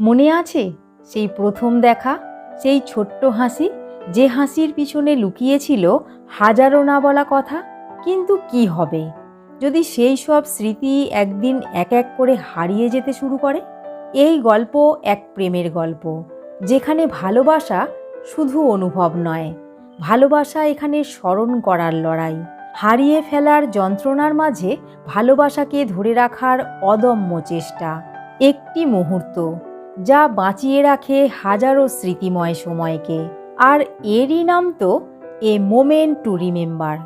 মনে আছে? সেই প্রথম দেখা, সেই ছোট্ট হাসি, যে হাসির পিছনে লুকিয়েছিল হাজারো না বলা কথা? কিন্তু কি হবে? যদি সেই সব স্মৃতি একদিন এক এক করে হারিয়ে যেতে শুরু করে? এই গল্প এক প্রেমের গল্প, যেখানে ভালোবাসা শুধু অনুভব নয়, ভালোবাসা এখানে স্মরণ করার লড়াই। হারিয়ে ফেলার যন্ত্রণার মাঝে ভালোবাসাকে ধরে রাখার অদম্য চেষ্টা। একটি মুহূর্ত যা বাঁচিয়ে রাখে হাজারো স্মৃতিময় সময়কে। আর এরই নাম তো এ মোমেন্ট টু রিমেম্বার।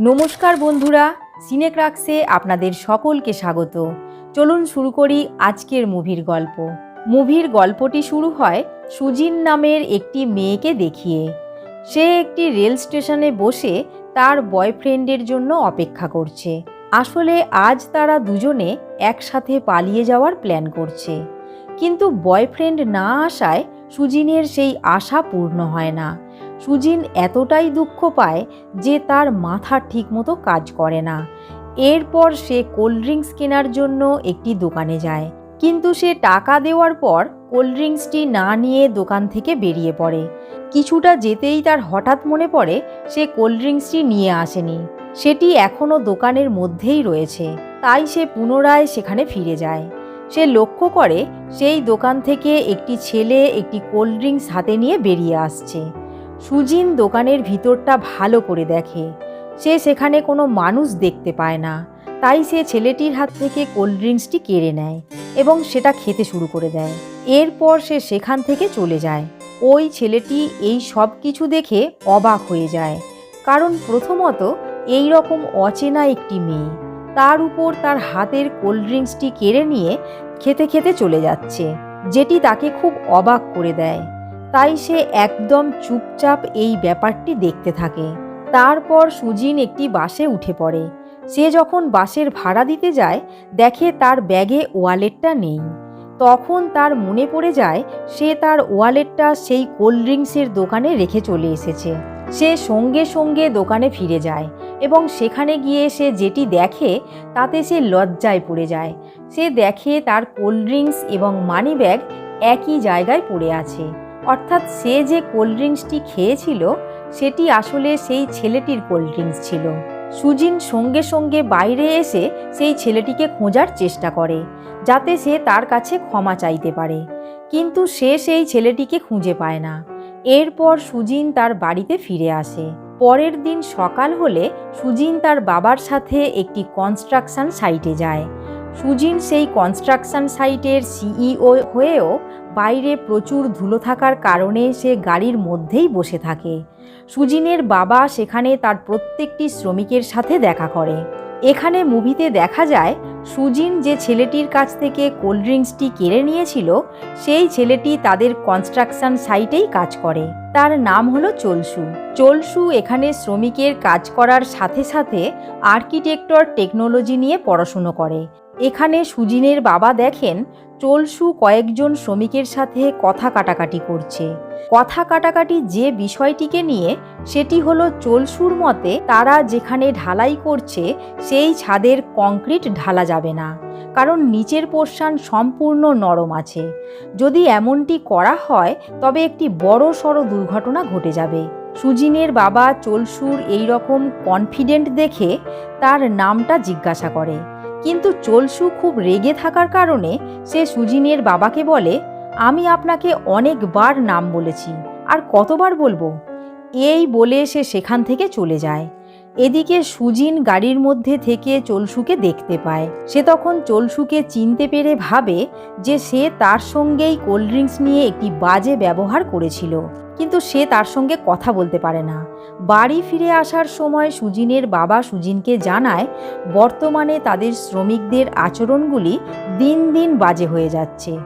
নমস্কার বন্ধুরা, সিনেক্রাক্সে আপনাদের সকলকে স্বাগত। চলুন শুরু করি আজকের মুভির গল্প। মুভির গল্পটি শুরু হয় সুজিন নামের একটি মেয়েকে দেখিয়ে। সে একটি রেল স্টেশনে বসে তার বয়ফ্রেন্ডের জন্য অপেক্ষা করছে। আসলে আজ তারা দুজনে একসাথে পালিয়ে যাওয়ার প্ল্যান করছে। কিন্তু বয়ফ্রেন্ড না আসায় সুজিনের সেই আশা পূর্ণ হয় না। সুজিন এতটাই দুঃখ পায় যে তার মাথা ঠিকমতো কাজ করে না। এরপর সে কোল্ড ড্রিঙ্কস কেনার জন্য একটি দোকানে যায়। কিন্তু সে টাকা দেওয়ার পর কোল্ড ড্রিঙ্কসটি না নিয়ে দোকান থেকে বেরিয়ে পড়ে। কিছুটা যেতেই তার হঠাৎ মনে পড়ে সে কোল্ড ড্রিঙ্কসটি নিয়ে আসেনি। সেটি এখনও দোকানের মধ্যেই রয়েছে। তাই সে পুনরায় সেখানে ফিরে যায়। সে লক্ষ্য করে সেই দোকান থেকে একটি ছেলে একটি কোল্ড ড্রিঙ্কস হাতে নিয়ে বেরিয়ে আসছে। সুজিন দোকানের ভিতরটা ভালো করে দেখে। সে সেখানে কোনো মানুষ দেখতে পায় না। তাই সে ছেলেটির হাত থেকে কোল্ড ড্রিঙ্কসটি কেড়ে নেয় এবং সেটা খেতে শুরু করে দেয়। এরপর সে সেখান থেকে চলে যায়। ওই ছেলেটি এই সব কিছু দেখে অবাক হয়ে যায়। কারণ প্রথমত এই রকম অচেনা একটি মেয়ে। তার উপর তার হাতের কোল্ড ড্রিঙ্কসটি কেড়ে নিয়ে খেতে খেতে চলে যাচ্ছে, যেটি তাকে খুব অবাক করে দেয়। তাই সে একদম চুপচাপ এই ব্যাপারটি দেখতে থাকে। তারপর সুজিন একটি বাসে উঠে পড়ে। সে যখন বাসের ভাড়া দিতে যায়, দেখে তার ব্যাগে ওয়ালেটটা নেই। তখন তার মনে পড়ে যায়, সে তার ওয়ালেটটা সেই কোল্ড ড্রিঙ্কসের দোকানে রেখে চলে এসেছে। সে সঙ্গে সঙ্গে দোকানে ফিরে যায়। এবং সেখানে গিয়ে সে যেটি দেখে, তাতে সে লজ্জায় পড়ে যায়। সে দেখে তার কোল্ড ড্রিঙ্কস এবং মানি ব্যাগ একই জায়গায় পড়ে আছে। অর্থাৎ সে যে কোল্ড ড্রিঙ্কসটি খেয়েছিল, সেটি আসলে সেই ছেলেটির কোল্ড ড্রিঙ্কস ছিল। সুজিন সঙ্গে সঙ্গে বাইরে এসে সেই ছেলেটিকে খোঁজার চেষ্টা করে, যাতে সে তার কাছে ক্ষমা চাইতে পারে। কিন্তু সে সেই ছেলেটিকে খুঁজে পায় না। এরপর সুজিন তার বাড়িতে ফিরে আসে। পরের দিন সকাল হলে সুজিন তার বাবার সাথে একটি কনস্ট্রাকশন সাইটে যায়। সুজিন সেই কনস্ট্রাকশন সাইটের সিইও হয়েও বাইরে প্রচুর ধুলো থাকার কারণে সে গাড়ির মধ্যেই বসে থাকে। সুজিনের বাবা সেখানে তার প্রত্যেকটি শ্রমিকের সাথে দেখা করে। এখানে মুভিতে দেখা যায়, সুজিন যে ছেলেটির কাছ থেকে কোল্ড ড্রিঙ্কসটি কেড়ে নিয়েছিল, সেই ছেলেটি তাদের কনস্ট্রাকশন সাইটেই কাজ করে। তার নাম হলো চলসু। চলসু এখানে শ্রমিকের কাজ করার সাথে সাথে আর্কিটেক্টর টেকনোলজি নিয়ে পড়াশুনো করে। এখানে সুজিনের বাবা দেখেন চলসু কয়েকজন শ্রমিকের সাথে কথা কাটাকাটি করছে। কথা কাটাকাটি যে বিষয়টিকে নিয়ে সেটি হলো চলসুর মতে তারা যেখানে ঢালাই করছে সেই ছাদের কংক্রিট ঢালা যাবে না, কারণ নিচের পোর্শান সম্পূর্ণ নরম আছে। যদি এমনটি করা হয়, তবে একটি বড় সড়ো দুর্ঘটনা ঘটে যাবে। সুজিনের বাবা চলসুর এই রকম কনফিডেন্ট দেখে তার নামটা জিজ্ঞাসা করে। কিন্তু চলসু খুব রেগে থাকার কারণে সে সুজিনের বাবাকে বলে, আমি আপনাকে অনেকবার নাম বলেছি, আর কতবার বলব? এই বলে সে সেখান থেকে চলে যায়। এদিকে সুজিন গাড়ির মধ্যে থেকে চলসুকে দেখতে পায়। সে তখন চলসুকে চিনতে পেরে ভাবে যে সে তার সঙ্গেই কোল্ড ড্রিঙ্কস নিয়ে একটি বাজে ব্যবহার করেছিল। কিন্তু সে তার সঙ্গে কথা বলতে পারে না। বাড়ি ফিরে আসার সময় সুজিনের বাবা সুজিনকে জানায়, বর্তমানে তাদের শ্রমিকদের আচরণগুলি দিন দিন বাজে হয়ে যাচ্ছে।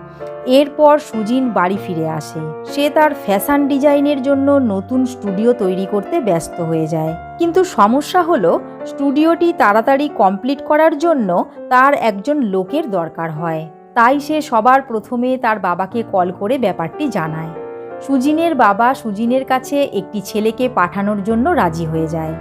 এরপর সুজিন বাড়ি ফিরে আসে। সে তার ফ্যাশন ডিজাইনের জন্য নতুন স্টুডিও তৈরি করতে ব্যস্ত হয়ে যায়। কিন্তু সমস্যা হলো, স্টুডিওটি তাড়াতাড়ি কমপ্লিট করার জন্য তার একজন লোকের দরকার হয়। তাই সে সবার প্রথমে তার বাবাকে কল করে ব্যাপারটি জানায়। সুজিনের বাবা সুজিনের কাছে একটি ছেলেকে পাঠানোর জন্য রাজি হয়ে যায়।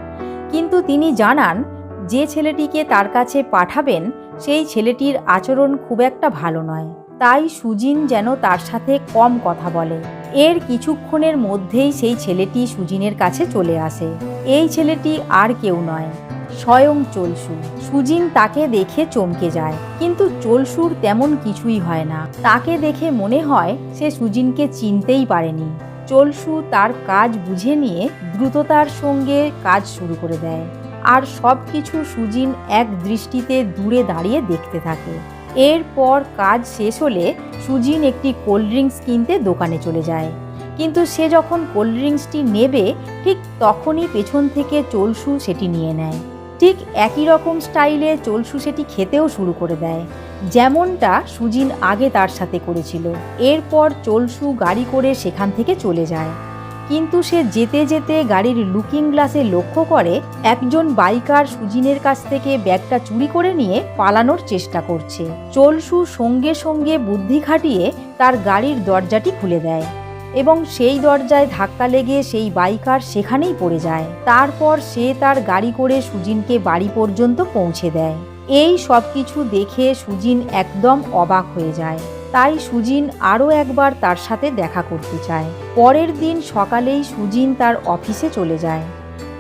কিন্তু তিনি জানান, যে ছেলেটিকে তার কাছে পাঠাবেন, সেই ছেলেটির আচরণ খুব একটা ভালো নয়। তাই সুজিন যেন তার সাথে কম কথা বলে। এর কিছুক্ষণের মধ্যেই সেই ছেলেটি সুজিনের কাছে চলে আসে। এই ছেলেটি আর কেউ নয়। স্বয়ং চলসু। সুজিন তাকে দেখে চমকে যায়, কিন্তু চলসুর তেমন কিছুই হয় না। তাকে দেখে মনে হয় সে সুজিনকে চিনতেই পারেনি। চলসু তার কাজ বুঝে নিয়ে দ্রুততার সঙ্গে কাজ শুরু করে দেয়। আর সব কিছু সুজিন এক দৃষ্টিতে দূরে দাঁড়িয়ে দেখতে থাকে। এরপর কাজ শেষ হলে সুজিন একটি কোল্ড ড্রিঙ্কস কিনতে দোকানে চলে যায়। কিন্তু সে যখন কোল্ড ড্রিঙ্কসটি নেবে, ঠিক তখনই পেছন থেকে চলসু সেটি নিয়ে নেয়। ঠিক একই রকম স্টাইলে চলসু সেটি খেতেও শুরু করে দেয়। যেমনটা সুজিন আগে তার সাথে করেছিল। এরপর চলসু গাড়ি করে সেখান থেকে চলে যায়। কিন্তু সে যেতে যেতে গাড়ির লুকিং গ্লাসে লক্ষ্য করে একজন বাইকার সুজিনের কাছ থেকে ব্যাগটা চুরি করে নিয়ে পালানোর চেষ্টা করছে। চলসু সঙ্গে সঙ্গে বুদ্ধি খাটিয়ে তার গাড়ির দরজাটি খুলে দেয়। এবং সেই দরজায় ধাক্কা লেগে সেই বাইকার সেখানেই পড়ে যায়। তারপর সে তার গাড়ি করে সুজিনকে বাড়ি পর্যন্ত পৌঁছে দেয়। এই সব কিছু দেখে সুজিন একদম অবাক হয়ে যায়। তাই সুজিন আরও একবার তার সাথে দেখা করতে চায়। পরের দিন সকালেই সুজিন তার অফিসে চলে যায়।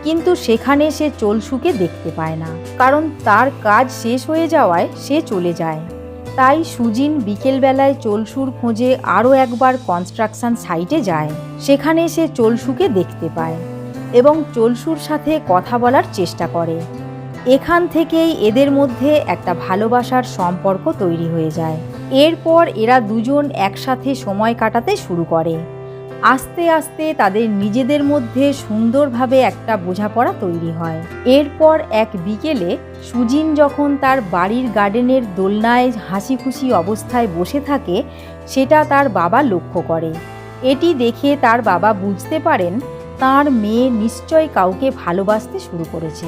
কিন্তু সেখানে সে চলসুকে দেখতে পায় না। কারণ তার কাজ শেষ হয়ে যাওয়ায় সে চলে যায়। তাই সুজিন বিকেলবেলায় চলসুর খোঁজে আরও একবার কনস্ট্রাকশন সাইটে যায়। সেখানে সে চলসুকে দেখতে পায় এবং চলসুর সাথে কথা বলার চেষ্টা করে। এখান থেকেই এদের মধ্যে একটা ভালোবাসার সম্পর্ক তৈরি হয়ে যায়। এরপর এরা দুজন একসাথে সময় কাটাতে শুরু করে। আস্তে আস্তে তাদের নিজেদের মধ্যে সুন্দরভাবে একটা বোঝাপড়া তৈরি হয়। এরপর এক বিকেলে সুজিন যখন তার বাড়ির গার্ডেনের দোলনায় হাসি খুশি অবস্থায় বসে থাকে, সেটা তার বাবা লক্ষ্য করে। এটি দেখে তার বাবা বুঝতে পারেন, তার মেয়ে নিশ্চয় কাউকে ভালোবাসতে শুরু করেছে।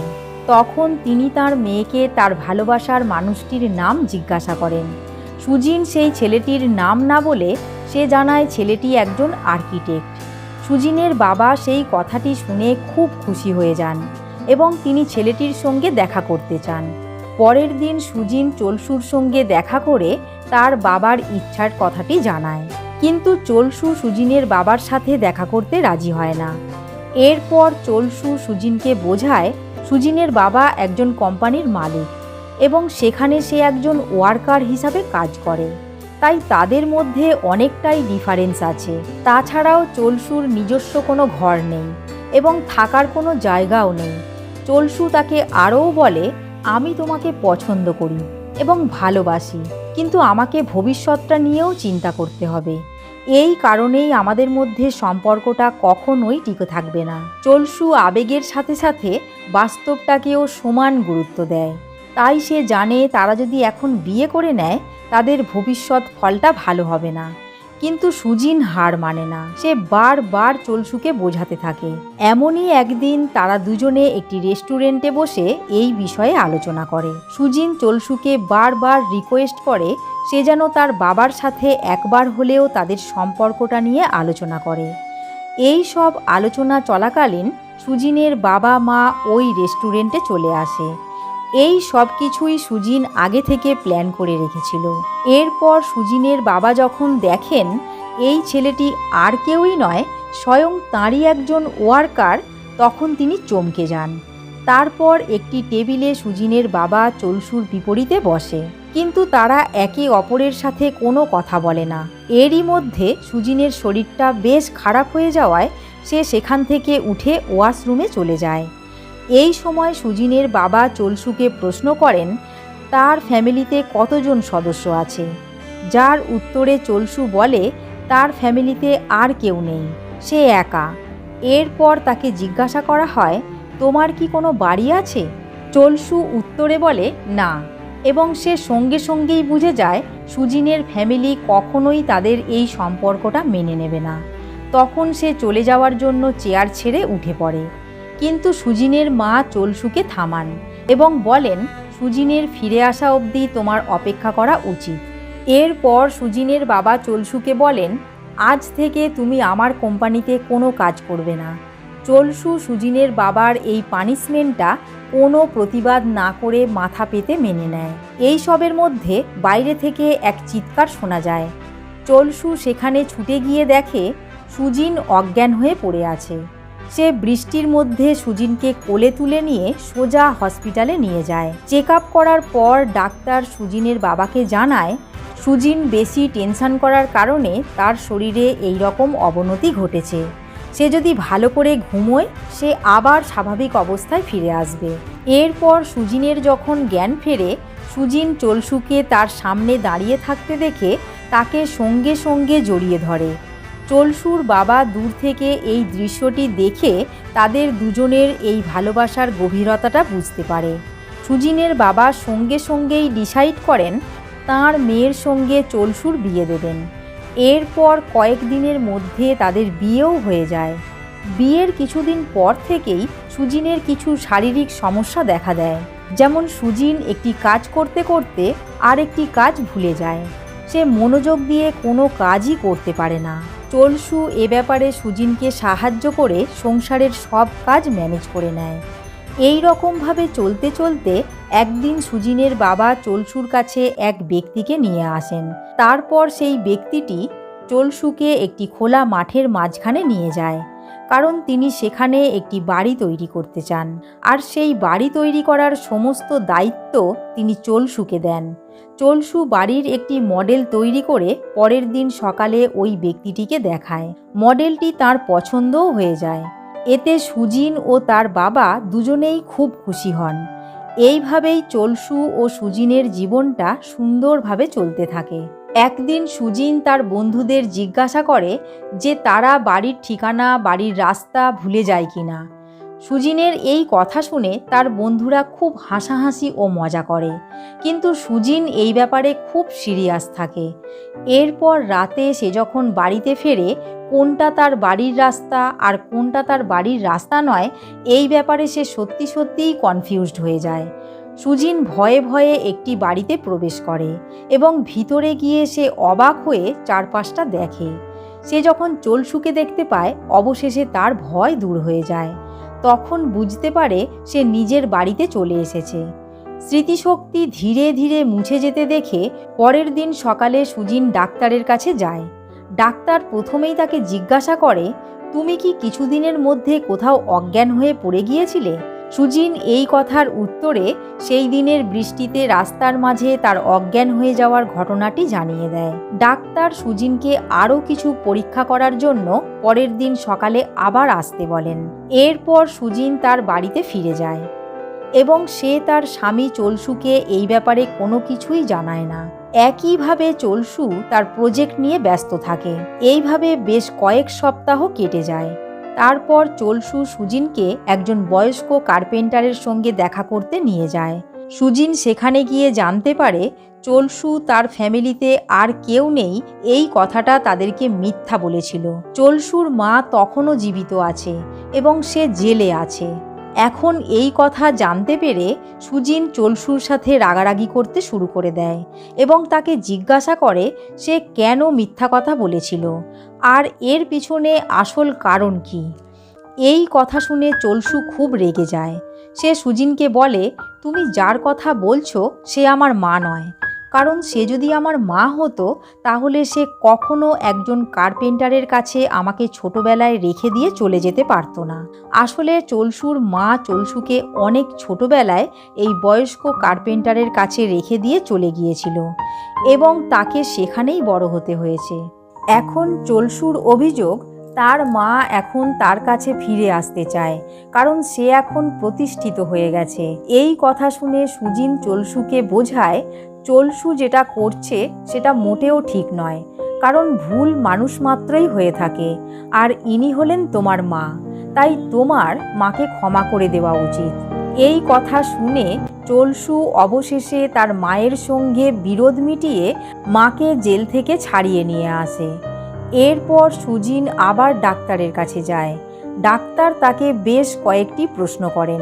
তখন তিনি তার মেয়েকে তার ভালোবাসার মানুষটির নাম জিজ্ঞাসা করেন। সুজিন সেই ছেলেটির নাম না বলে সে জানায় ছেলেটি একজন আর্কিটেক্ট। সুজিনের বাবা সেই কথাটি শুনে খুব খুশি হয়ে যান এবং তিনি ছেলেটির সঙ্গে দেখা করতে চান। পরের দিন সুজিন চলসুর সঙ্গে দেখা করে তার বাবার ইচ্ছার কথাটি জানায়। কিন্তু চলসু সুজিনের বাবার সাথে দেখা করতে রাজি হয় না। এরপর চলসু সুজিনকে বোঝায় সুজিনের বাবা একজন কোম্পানির মালিক এবং সেখানে সে একজন ওয়ার্কার হিসাবে কাজ করে। তাই তাদের মধ্যে অনেকটাই ডিফারেন্স আছে। তাছাড়াও চলসুর নিজস্ব কোনো ঘর নেই এবং থাকার কোনো জায়গাও নেই। চলসু তাকে আরও বলে, আমি তোমাকে পছন্দ করি এবং ভালোবাসি, কিন্তু আমাকে ভবিষ্যৎটা নিয়েও চিন্তা করতে হবে। এই কারণেই আমাদের মধ্যে সম্পর্কটা কখনোই টিকে থাকবে না। চলসু আবেগের সাথে সাথে বাস্তবটাকেও সমান গুরুত্ব দেয়। তাই সে জানে তারা যদি এখন বিয়ে করে নেয় তাদের ভবিষ্যৎ ফলটা ভালো হবে না। কিন্তু সুজিন হার মানে না, সে বারবার চলসুকে বোঝাতে থাকে। এমনই একদিন তারা দুজনে একটি রেস্টুরেন্টে বসে এই বিষয়ে আলোচনা করে। সুজিন চলসুকে বারবার রিকোয়েস্ট করে, সে যেন তার বাবার সাথে একবার হলেও তাদের সম্পর্কটা নিয়ে আলোচনা করে। এই সব আলোচনা চলাকালীন সুজিনের বাবা মা ওই রেস্টুরেন্টে চলে আসে। এই সব কিছুই সুজিন আগে থেকে প্ল্যান করে রেখেছিল। এরপর সুজিনের বাবা যখন দেখেন, এই ছেলেটি আর কেউই নয়, স্বয়ং তাঁরই একজন ওয়ার্কার তখন তিনি চমকে যান। তারপর একটি টেবিলে সুজিনের বাবা চলসুর বিপরীতে বসে। কিন্তু তারা একে অপরের সাথে কোনো কথা বলে না। এরই মধ্যে সুজিনের শরীরটা বেশ খারাপ হয়ে যাওয়ায় সে সেখান থেকে উঠে ওয়াশরুমে চলে যায়। এই সময় সুজিনের বাবা চলসুকে প্রশ্ন করেন, তার ফ্যামিলিতে কতজন সদস্য আছে? যার উত্তরে চলসু বলে, তার ফ্যামিলিতে আর কেউ নেই, সে একা। এরপর তাকে জিজ্ঞাসা করা হয়, তোমার কি কোনো বাড়ি আছে? চলসু উত্তরে বলে, না। এবং সে সঙ্গে সঙ্গেই বুঝে যায়, সুজিনের ফ্যামিলি কখনোই তাদের এই সম্পর্কটা মেনে নেবে না। তখন সে চলে যাওয়ার জন্য চেয়ার ছেড়ে উঠে পড়ে। কিন্তু সুজিনের মা চলসুকে থামান এবং বলেন, সুজিনের ফিরে আসা অবধি তোমার অপেক্ষা করা উচিত। এরপর সুজিনের বাবা চলসুকে বলেন, আজ থেকে তুমি আমার কোম্পানিতে কোনো কাজ করবে না। চলসু সুজিনের বাবার এই পানিশমেন্টটা কোনো প্রতিবাদ না করে মাথা পেতে মেনে নেয়। এই সবের মধ্যে বাইরে থেকে এক চিৎকার শোনা যায়। চলসু সেখানে ছুটে গিয়ে দেখে সুজিন অজ্ঞান হয়ে পড়ে আছে। সে বৃষ্টির মধ্যে সুজিনকে কোলে তুলে নিয়ে সোজা হসপিটালে নিয়ে যায়। চেক করার পর ডাক্তার সুজিনের বাবাকে জানায়, সুজিন বেশি টেনশন করার কারণে তার শরীরে এই রকম অবনতি ঘটেছে। সে যদি ভালো করে ঘুমোয়, সে আবার স্বাভাবিক অবস্থায় ফিরে আসবে। এরপর সুজিনের যখন জ্ঞান ফেরে, সুজিন চলসুকে তার সামনে দাঁড়িয়ে থাকতে দেখে তাকে সঙ্গে সঙ্গে জড়িয়ে ধরে। চলসুর বাবা দূর থেকে এই দৃশ্যটি দেখে তাদের দুজনের এই ভালোবাসার গভীরতাটা বুঝতে পারে। সুজিনের বাবা সঙ্গে সঙ্গেই ডিসাইড করেন তার মেয়ের সঙ্গে চলসুর বিয়ে দেবেন। এরপর কয়েকদিনের মধ্যে তাদের বিয়েও হয়ে যায়। বিয়ের কিছুদিন পর থেকেই সুজিনের কিছু শারীরিক সমস্যা দেখা দেয়। যেমন সুজিন একটি কাজ করতে করতে আর একটি কাজ ভুলে যায়। সে মনোযোগ দিয়ে কোনো কাজই করতে পারে না। চলসু এ ব্যাপারে সুজিনকে সাহায্য করে সংসারের সব কাজ ম্যানেজ করে নেয়। এই রকমভাবে চলতে চলতে একদিন সুজিনের বাবা চলসুর কাছে এক ব্যক্তিকে নিয়ে আসেন। তারপর সেই ব্যক্তিটি চলসুকে একটি খোলা মাঠের মাঝখানে নিয়ে যায়, কারণ তিনি সেখানে একটি বাড়ি তৈরি করতে চান। আর সেই বাড়ি তৈরি করার সমস্ত দায়িত্ব তিনি চলসুকে দেন। চলসু বাড়ির একটি মডেল তৈরি করে পরের দিন সকালে ওই ব্যক্তিটিকে দেখায়। মডেলটি তার পছন্দও হয়ে যায়। এতে সুজিন ও তার বাবা দুজনেই খুব খুশি হন। এইভাবেই চলসু ও সুজিনের জীবনটা সুন্দরভাবে চলতে থাকে। একদিন সুজিন তার বন্ধুদের জিজ্ঞাসা করে যে তারা বাড়ির ঠিকানা, বাড়ির রাস্তা ভুলে যায় কিনা। সুজিনের এই কথা শুনে তার বন্ধুরা খুব হাসাহাসি ও মজা করে। কিন্তু সুজিন এই ব্যাপারে খুব সিরিয়াস থাকে। এরপর রাতে সে যখন বাড়িতে ফেরে, কোনটা তার বাড়ির রাস্তা আর কোনটা তার বাড়ির রাস্তা নয়, এই ব্যাপারে সে সত্যি সত্যিই কনফিউজড হয়ে যায়। সুজিন ভয়ে ভয়ে একটি বাড়িতে প্রবেশ করে এবং ভিতরে গিয়ে সে অবাক হয়ে চারপাশটা দেখে। সে যখন চলসুকে দেখতে পায়, অবশেষে তার ভয় দূর হয়ে যায়। তখন বুঝতে পারে সে নিজের বাড়িতে চলে এসেছে। স্মৃতিশক্তি ধীরে ধীরে মুছে যেতে দেখে পরের দিন সকালে সুজিন ডাক্তারের কাছে যায়। ডাক্তার প্রথমেই তাকে জিজ্ঞাসা করে, তুমি কি কিছুদিনের মধ্যে কোথাও অজ্ঞান হয়ে পড়ে গিয়েছিলে? সুজিন এই কথার উত্তরে সেই দিনের বৃষ্টিতে রাস্তার মাঝে তার অজ্ঞান হয়ে যাওয়ার ঘটনাটি জানিয়ে দেয়। ডাক্তার সুজিনকে আরও কিছু পরীক্ষা করার জন্য পরের দিন সকালে আবার আসতে বলেন। এরপর সুজিন তার বাড়িতে ফিরে যায় এবং সে তার স্বামী চলসুকে এই ব্যাপারে কোনো কিছুই জানায় না। একইভাবে চলসু তার প্রজেক্ট নিয়ে ব্যস্ত থাকে। এইভাবে বেশ কয়েক সপ্তাহ কেটে যায়। তারপর চলসু সুজিনকে একজন বয়স্ক কার্পেন্টারের সঙ্গে দেখা করতে নিয়ে যায়। সুজিন সেখানে গিয়ে জানতে পারে, চলসু তার ফ্যামিলিতে আর কেউ নেই, এই কথাটা তাদেরকে মিথ্যা বলেছিল। চলসুর মা তখনও জীবিত আছে এবং সে জেলে আছে। এখন এই কথা জানতে পেরে সুজিন চলসুর সাথে রাগারাগি করতে শুরু করে দেয় এবং তাকে জিজ্ঞাসা করে সে কেন মিথ্যা কথা বলেছিল আর এর পিছনে আসল কারণ কি। এই কথা শুনে চলসু খুব রেগে যায়। সে সুজিনকে বলে, তুমি যার কথা বলছো সে আমার মা নয়। কারণ সে যদি আমার মা হতো, তাহলে সে কখনো একজন কার্পেন্টারের কাছে আমাকে ছোটবেলায় রেখে দিয়ে চলে যেতে পারতো না। আসলে চলসুর মা চলসুকে অনেক ছোটবেলায় এই বয়স্ক কার্পেন্টারের কাছে রেখে দিয়ে চলে গিয়েছিল এবং তাকে সেখানেই বড় হতে হয়েছে। এখন চলসুর অভিযোগ, তার মা এখন তার কাছে ফিরে আসতে চায়, কারণ সে এখন প্রতিষ্ঠিত হয়ে গেছে। এই কথা শুনে সুজিন চলসুকে বোঝায় চলসু যেটা করছে, সেটা মোটেও ঠিক নয়। কারণ ভুল মানুষ মাত্রই হয়ে থাকে। আর ইনি হলেন তোমার মা। তাই তোমার মাকে ক্ষমা করে দেওয়া উচিত। এই কথা শুনে চলসু অবশেষে তার মায়ের সঙ্গে বিরোধ মিটিয়ে মাকে জেল থেকে ছাড়িয়ে নিয়ে আসে। এরপর সুজিন আবার ডাক্তারের কাছে যায়। ডাক্তার তাকে বেশ কয়েকটি প্রশ্ন করেন।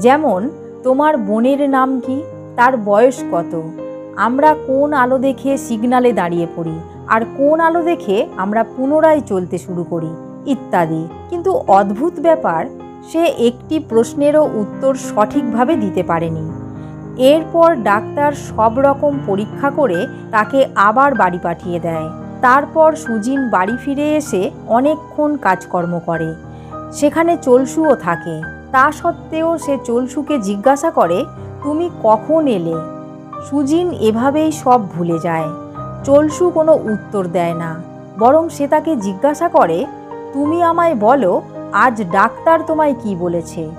যেমন, তোমার বোনের নাম কি? তার বয়স কত? আমরা কোন আলো দেখে সিগনালে দাঁড়িয়ে পড়ি, আর কোন আলো দেখে আমরা পুনরায় চলতে শুরু করি, ইত্যাদি। কিন্তু অদ্ভুত ব্যাপার, সে একটি প্রশ্নেরও উত্তর সঠিকভাবে দিতে পারেনি। এরপর ডাক্তার সব রকম পরীক্ষা করে তাকে আবার বাড়ি পাঠিয়ে দেয়। তারপর সুজিন বাড়ি ফিরে এসে অনেকক্ষণ কাজকর্ম করে। সেখানে চলসুও থাকে। তা সত্ত্বেও সে চলসুকে জিজ্ঞাসা করে, তুমি কখন এলে? সুজিন এভাবেই সব ভুলে যায়। চলসু কোনো উত্তর দেয় না। বরং সে তাকে জিজ্ঞাসা করে, তুমি আমায় বলো, আজ ডাক্তার তোমায় কি বলেছে?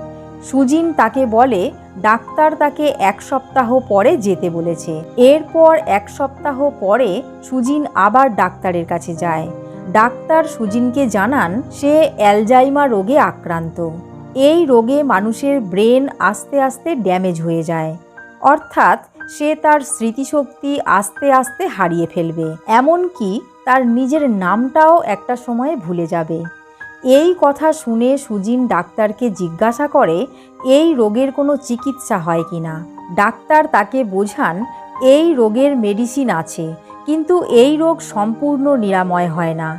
সুজিন তাকে বলে, ডাক্তার তাকে এক সপ্তাহ পরে যেতে বলেছে। এরপর এক সপ্তাহ পরে সুজিন আবার ডাক্তারের কাছে যায়। ডাক্তার সুজিনকে জানান, সে অ্যালজাইমা রোগে আক্রান্ত। এই রোগে মানুষের ব্রেন আস্তে আস্তে ড্যামেজ হয়ে যায়। অর্থাৎ সে তার স্মৃতিশক্তি আস্তে আস্তে হারিয়ে ফেলবে। এমনকি তার নিজের নামটাও একটা সময়ে ভুলে যাবে। এই কথা শুনে সুজিন ডাক্তারকে জিজ্ঞাসা করে, এই রোগের কোনো চিকিৎসা হয় কি না? ডাক্তার তাকে বোঝান, এই রোগের মেডিসিন আছে, কিন্তু এই রোগ সম্পূর্ণ নিরাময় হয় না।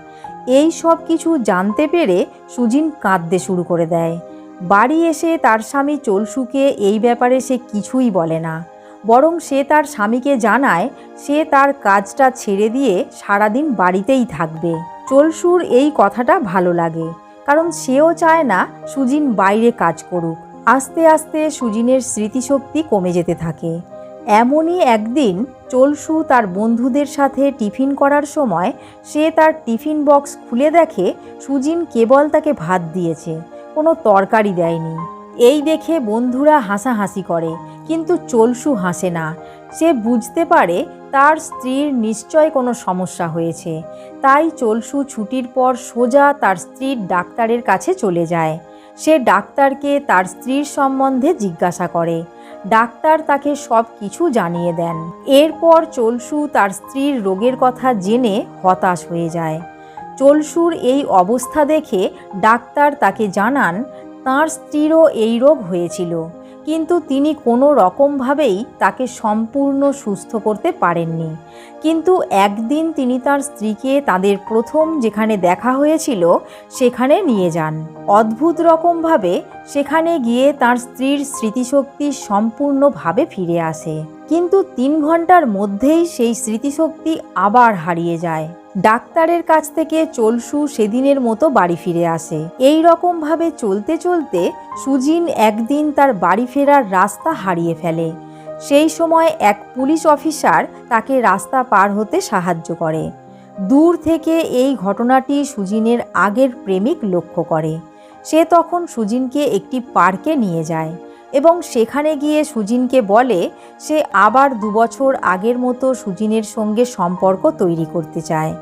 এই সব কিছু জানতে পেরে সুজিন কাঁদতে শুরু করে দেয়। বাড়ি এসে তার স্বামী চলসুকে এই ব্যাপারে সে কিছুই বলে না। বরং সে তার স্বামীকে জানায় সে তার কাজটা ছেড়ে দিয়ে সারাদিন বাড়িতেই থাকবে। চলসুর এই কথাটা ভালো লাগে, কারণ সেও চায় না সুজিন বাইরে কাজ করুক। আস্তে আস্তে সুজিনের স্মৃতিশক্তি কমে যেতে থাকে। এমনই একদিন চলসু তার বন্ধুদের সাথে টিফিন করার সময় সে তার টিফিন বক্স খুলে দেখে সুজিন কেবল তাকে ভাত দিয়েছে, কোনো তরকারি দেয়নি। এই দেখে বন্ধুরা হাসাহাসি করে, কিন্তু চলসু হাসে না। সে বুঝতে পারে তার স্ত্রীর নিশ্চয় কোনো সমস্যা হয়েছে। তাই চলসু ছুটির পর সোজা তার স্ত্রীর ডাক্তারের কাছে চলে যায়। সে ডাক্তারকে তার স্ত্রীর সম্বন্ধে জিজ্ঞাসা করে। ডাক্তার তাকে সব কিছু জানিয়ে দেন। এরপর চলসু তার স্ত্রীর রোগের কথা জেনে হতাশ হয়ে যায়। চলসুর এই অবস্থা দেখে ডাক্তার তাকে জানান তাঁর স্ত্রীরও এই রোগ হয়েছিল, কিন্তু তিনি কোনো রকমভাবেই তাকে সম্পূর্ণ সুস্থ করতে পারেননি। কিন্তু একদিন তিনি তার স্ত্রীকে তাদের প্রথম যেখানে দেখা হয়েছিল, সেখানে নিয়ে যান। অদ্ভুত রকমভাবে সেখানে গিয়ে তার স্ত্রীর স্মৃতিশক্তি সম্পূর্ণভাবে ফিরে আসে। কিন্তু তিন ঘণ্টার মধ্যেই সেই স্মৃতিশক্তি আবার হারিয়ে যায়। ডাক্তারের কাছ থেকে চলসু সেদিনের মতো বাড়ি ফিরে আসে। এই রকমভাবে চলতে চলতে সুজিন একদিন তার বাড়ি ফেরার রাস্তা হারিয়ে ফেলে। সেই সময় এক পুলিশ অফিসার তাকে রাস্তা পার হতে সাহায্য করে। দূর থেকে এই ঘটনাটি সুজিনের আগের প্রেমিক লক্ষ্য করে। সে তখন সুজিনকে একটি পার্কে নিয়ে যায়। এবং সেখানে গিয়ে সুজিনকে বলে, সে আবার দুবছর আগের মতো সুজিনের সঙ্গে সম্পর্ক তৈরি করতে চায়।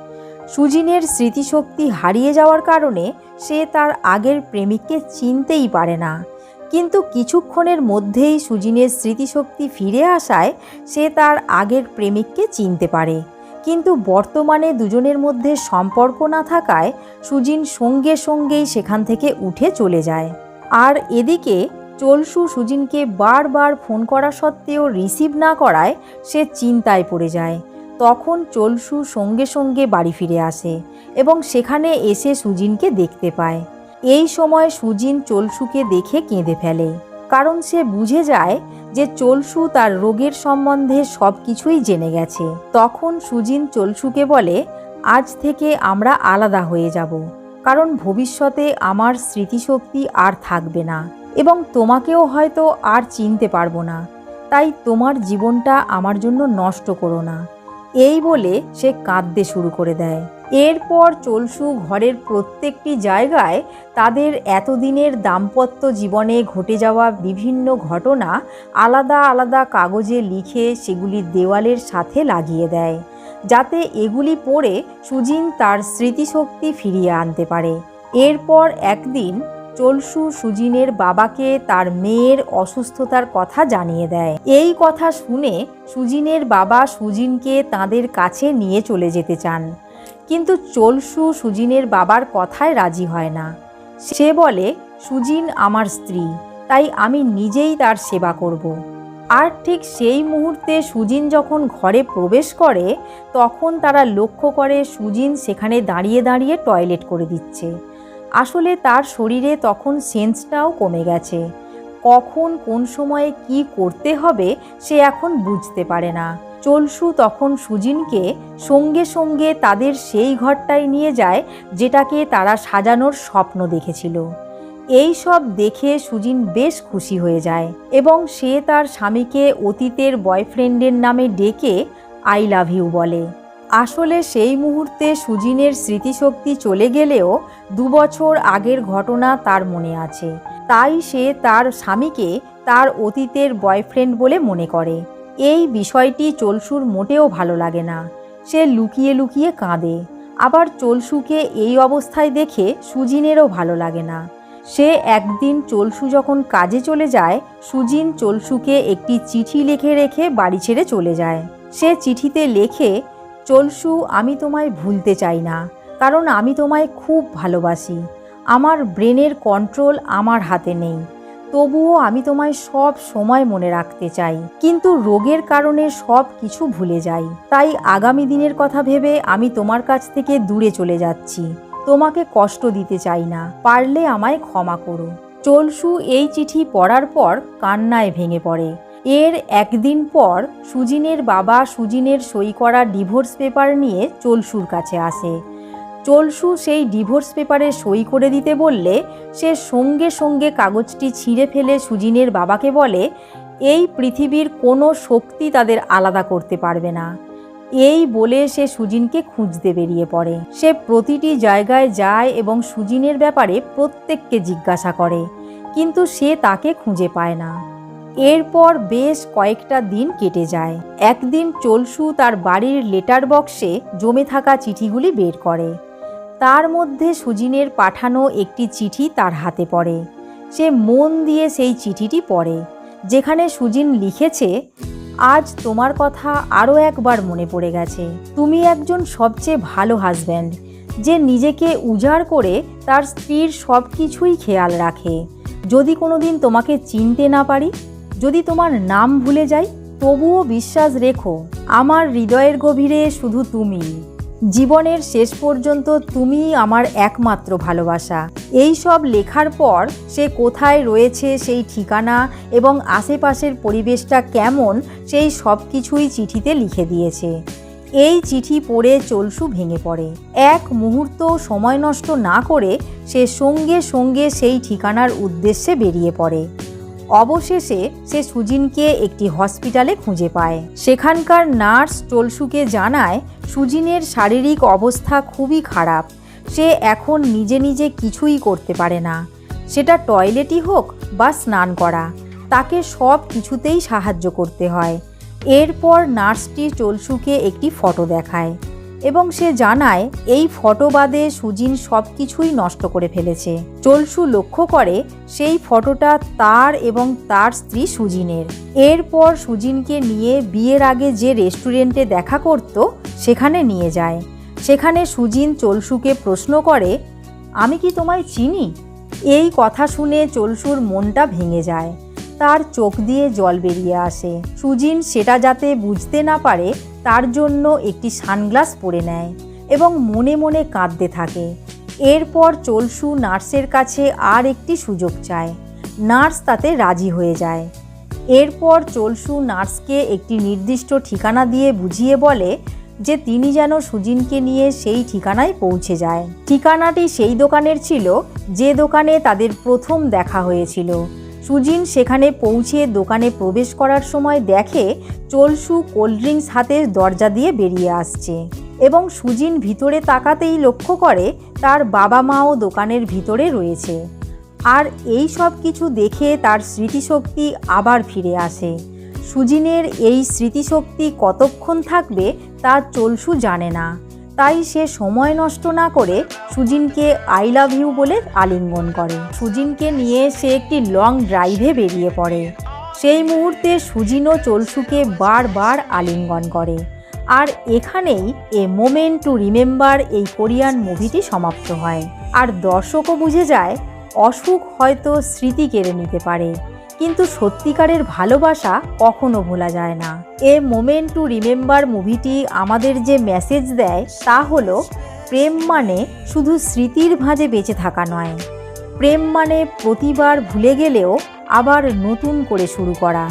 সুজিনের স্মৃতিশক্তি হারিয়ে যাওয়ার কারণে সে তার আগের প্রেমিককে চিনতেই পারে না। কিন্তু কিছুক্ষণের মধ্যেই সুজিনের স্মৃতিশক্তি ফিরে আসায় সে তার আগের প্রেমিককে চিনতে পারে। কিন্তু বর্তমানে দুজনের মধ্যে সম্পর্ক না থাকায় সুজিন সঙ্গে সঙ্গেই সেখান থেকে উঠে চলে যায়। আর এদিকে চলসু সুজিনকে বারবার ফোন করা সত্ত্বেও রিসিভ না করায় সে চিন্তায় পড়ে যায়। তখন চলসু সঙ্গে সঙ্গে বাড়ি ফিরে আসে এবং সেখানে এসে সুজিনকে দেখতে পায়। এই সময় সুজিন চলসুকে দেখে কেঁদে ফেলে, কারণ সে বুঝে যায় যে চলসু তার রোগের সম্বন্ধে সব কিছুই জেনে গেছে। তখন সুজিন চলসুকে বলে, আজ থেকে আমরা আলাদা হয়ে যাব, কারণ ভবিষ্যতে আমার স্মৃতিশক্তি আর থাকবে না। এবং তোমাকেও হয়তো আর চিনতে পারব না। তাই তোমার জীবনটা আমার জন্য নষ্ট করো না। এই বলে সে কাঁদতে শুরু করে দেয়। এরপর চলসু ঘরের প্রত্যেকটি জায়গায় তাদের এতদিনের দাম্পত্য জীবনে ঘটে যাওয়া বিভিন্ন ঘটনা আলাদা আলাদা কাগজে লিখে সেগুলি দেওয়ালের সাথে লাগিয়ে দেয়, যাতে এগুলি পড়ে সুজিন তার স্মৃতিশক্তি ফিরিয়ে আনতে পারে। এরপর একদিন চলসু সুজিনের বাবাকে তার মেয়ের অসুস্থতার কথা জানিয়ে দেয়। এই কথা শুনে সুজিনের বাবা সুজিনকে তাদের কাছে নিয়ে চলে যেতে চান। কিন্তু চলসু সুজিনের বাবার কথায় রাজি হয় না। সে বলে, সুজিন আমার স্ত্রী, তাই আমি নিজেই তার সেবা করব। আর ঠিক সেই মুহূর্তে সুজিন যখন ঘরে প্রবেশ করে, তখন তারা লক্ষ্য করে সুজিন সেখানে দাঁড়িয়ে দাঁড়িয়ে টয়লেট করে দিচ্ছে। আসলে তার শরীরে তখন সেন্সটাও কমে গেছে। কখন, কোন সময়ে কি করতে হবে সে এখন বুঝতে পারে না। চলসু তখন সুজিনকে সঙ্গে সঙ্গে তাদের সেই ঘরটায় নিয়ে যায়, যেটাকে তারা সাজানোর স্বপ্ন দেখেছিল। এই সব দেখে সুজিন বেশ খুশি হয়ে যায় এবং সে তার স্বামীকে অতীতের বয়ফ্রেন্ডের নামে ডেকে আই লাভ ইউ বলে। আসলে সেই মুহূর্তে সুজিনের স্মৃতিশক্তি চলে গেলেও দু বছর আগের ঘটনা তার মনে আছে। তাই সে তার স্বামীকে তার অতীতের বয়ফ্রেন্ড বলে মনে করে। এই বিষয়টি চলসুর মোটেও ভালো লাগে না। সে লুকিয়ে লুকিয়ে কাঁদে। আবার চলসুকে এই অবস্থায় দেখে সুজিনেরও ভালো লাগে না। সে একদিন চলসু যখন কাজে চলে যায়, সুজিন চলসুকে একটি চিঠি লিখে রেখে বাড়ি ছেড়ে চলে যায়। সে চিঠিতে লেখে চলসু, আমি তোমায় ভুলতে চাই না, কারণ আমি তোমায় খুব ভালোবাসি। আমার ব্রেনের কন্ট্রোল আমার হাতে নেই, তবুও আমি তোমায় সব সময় মনে রাখতে চাই। কিন্তু রোগের কারণে সব কিছু ভুলে যাই। তাই আগামী দিনের কথা ভেবে আমি তোমার কাছ থেকে দূরে চলে যাচ্ছি। তোমাকে কষ্ট দিতে চাই না, পারলে আমায় ক্ষমা করো। চলসু, এই চিঠি পড়ার পর কান্নায় ভেঙে পড়ে। এর একদিন পর সুজিনের বাবা সুজিনের সই করা ডিভোর্স পেপার নিয়ে চলসুর কাছে আসে। চলসু সেই ডিভোর্স পেপারে সই করে দিতে বললে সে সঙ্গে সঙ্গে কাগজটি ছিঁড়ে ফেলে সুজিনের বাবাকে বলে, এই পৃথিবীর কোনো শক্তি তাদের আলাদা করতে পারবে না। এই বলে সে সুজিনকে খুঁজতে বেরিয়ে পড়ে। সে প্রতিটি জায়গায় যায় এবং সুজিনের ব্যাপারে প্রত্যেককে জিজ্ঞাসা করে, কিন্তু সে তাকে খুঁজে পায় না। এরপর বেশ কয়েকটা দিন কেটে যায়। একদিন চলসু তার বাড়ির লেটার বক্সে জমে থাকা চিঠিগুলি বের করে। তার মধ্যে সুজিনের পাঠানো একটি চিঠি তার হাতে পড়ে। সে মন দিয়ে সেই চিঠিটি পড়ে, যেখানে সুজিন লিখেছে, আজ তোমার কথা আরও একবার মনে পড়ে গেছে। তুমি একজন সবচেয়ে ভালো হাজব্যান্ড যে নিজেকে উজাড় করে তার স্ত্রীর সব কিছুই খেয়াল রাখে। যদি কোনোদিন তোমাকে চিনতে না পারি যদি তোমার নাম ভুলে যাই, তবুও বিশ্বাস রেখো, আমার হৃদয়ের গভীরে শুধু তুমি। জীবনের শেষ পর্যন্ত তুমি আমার একমাত্র ভালোবাসা। এই সব লেখার পর সে কোথায় রয়েছে, সেই ঠিকানা এবং আশেপাশের পরিবেশটা কেমন, সেই সব কিছুই চিঠিতে লিখে দিয়েছে। এই চিঠি পড়ে চলসু ভেঙে পড়ে। এক মুহূর্ত সময় নষ্ট না করে সে সঙ্গে সঙ্গে সেই ঠিকানার উদ্দেশ্যে বেরিয়ে পড়ে। অবশেষে সে সুজিনকে একটি হসপিটালে খুঁজে পায়। সেখানকার নার্স চলসুকে জানায়, সুজিনের শারীরিক অবস্থা খুবই খারাপ। সে এখন নিজে নিজে কিছুই করতে পারে না। সেটা টয়লেটই হোক বা স্নান করা, তাকে সব কিছুতেই সাহায্য করতে হয়। এরপর নার্সটি চলসুকে একটি ফটো দেখায়। এবং সে জানায়, এই ফটো বাদে সুজিন সব কিছুই নষ্ট করে ফেলেছে। চলসু লক্ষ্য করে সেই ফটোটা তার এবং তার স্ত্রী সুজিনের। এরপর সুজিনকে নিয়ে বিয়ের আগে যে রেস্টুরেন্টে দেখা করত, সেখানে নিয়ে যায়। সেখানে সুজিন চলসুকে প্রশ্ন করে, আমি কি তোমায় চিনি? এই কথা শুনে চলসুর মনটা ভেঙে যায়। তার চোখ দিয়ে জল বেরিয়ে আসে। সুজিন সেটা যাতে বুঝতে না পারে, তার জন্য একটি সানগ্লাস পরে নেয় এবং মনে মনে কাঁদতে থাকে। এরপর চলসু নার্সের কাছে আর একটি সুযোগ চায়। নার্স তাতে রাজি হয়ে যায়। এরপর চলসু নার্সকে একটি নির্দিষ্ট ঠিকানা দিয়ে বুঝিয়ে বলে যে তিনি যেন সুজিনকে নিয়ে সেই ঠিকানায় পৌঁছে যায়। ঠিকানাটি সেই দোকানের ছিল, যে দোকানে তাদের প্রথম দেখা হয়েছিল। সুজিন সেখানে পৌঁছে দোকানে প্রবেশ করার সময় দেখে চলসু কোল্ড ড্রিঙ্কস হাতে দরজা দিয়ে বেরিয়ে আসছে এবং সুজিন ভিতরে তাকাতেই লক্ষ্য করে তার বাবা মাও দোকানের ভিতরে রয়েছে। আর এই সব কিছু দেখে তার স্মৃতিশক্তি আবার ফিরে আসে। সুজিনের এই স্মৃতিশক্তি কতক্ষণ থাকবে তা চলসু জানে না। তাই সে সময় নষ্ট না করে সুজিনকে আই লাভ ইউ বলে আলিঙ্গন করে। সুজিনকে নিয়ে সে একটি লং ড্রাইভে বেরিয়ে পড়ে। সেই মুহূর্তে সুজিনও চলসুকে বারবার আলিঙ্গন করে। আর এখানেই এ মোমেন্ট টু রিমেম্বার এই কোরিয়ান মুভিটি সমাপ্ত হয়। আর দর্শকও বুঝে যায়, অসুখ হয়তো স্মৃতি কেড়ে নিতে পারে। কিন্তু সত্যিকারের ভালোবাসা কখনো ভোলা যায় না। এ মোমেন্ট টু রিমেম্বার মুভিটি আমাদের যে মেসেজ দেয়, তা হলো, প্রেম মানে শুধু স্মৃতির ভাঁজে বেঁচে থাকা নয়। প্রেম মানে প্রতিবার ভুলে গেলেও আবার নতুন করে শুরু করা।